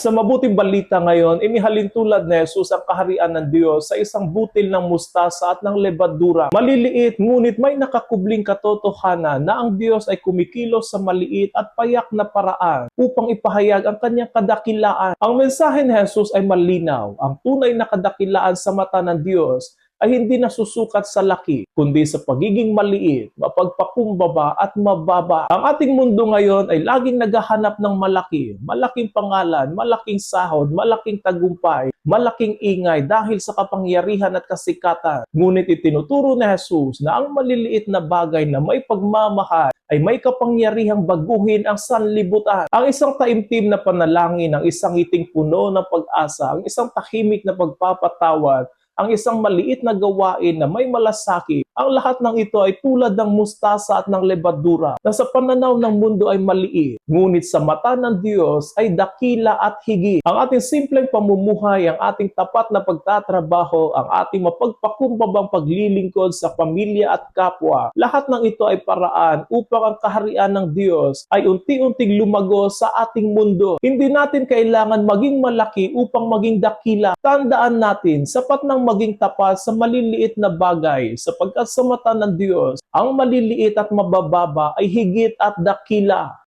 Sa mabuting balita ngayon, inihalin tulad ni Jesus ang kaharian ng Diyos sa isang butil ng mustasa at ng lebadura. Maliliit, ngunit may nakakubling katotohanan na ang Diyos ay kumikilos sa maliit at payak na paraan upang ipahayag ang kanyang kadakilaan. Ang mensahe ni Jesus ay malinaw. Ang tunay na kadakilaan sa mata ng Diyos ay hindi nasusukat sa laki, kundi sa pagiging maliit, mapagpakumbaba at mababa. Ang ating mundo ngayon ay laging naghahanap ng malaki, malaking pangalan, malaking sahod, malaking tagumpay, malaking ingay dahil sa kapangyarihan at kasikatan. Ngunit itinuturo ni Jesus na ang maliliit na bagay na may pagmamahal ay may kapangyarihang baguhin ang sanlibutan. Ang isang taimtim na panalangin, ang isang ngiting puno ng pag-asa, ang isang tahimik na pagpapatawad, ang isang maliit na gawain na may malasakit. Ang lahat ng ito ay tulad ng mustasa at ng lebadura na sa pananaw ng mundo ay maliit. Ngunit sa mata ng Diyos ay dakila at higit. Ang ating simpleng pamumuhay, ang ating tapat na pagtatrabaho, ang ating mapagpakumbabang paglilingkod sa pamilya at kapwa, lahat ng ito ay paraan upang ang kaharian ng Diyos ay unti-unting lumago sa ating mundo. Hindi natin kailangan maging malaki upang maging dakila. Tandaan natin, sapat nang maging tapat sa maliliit na bagay sapagkat sa mata ng Diyos, ang maliliit at mabababa ay higit at dakila.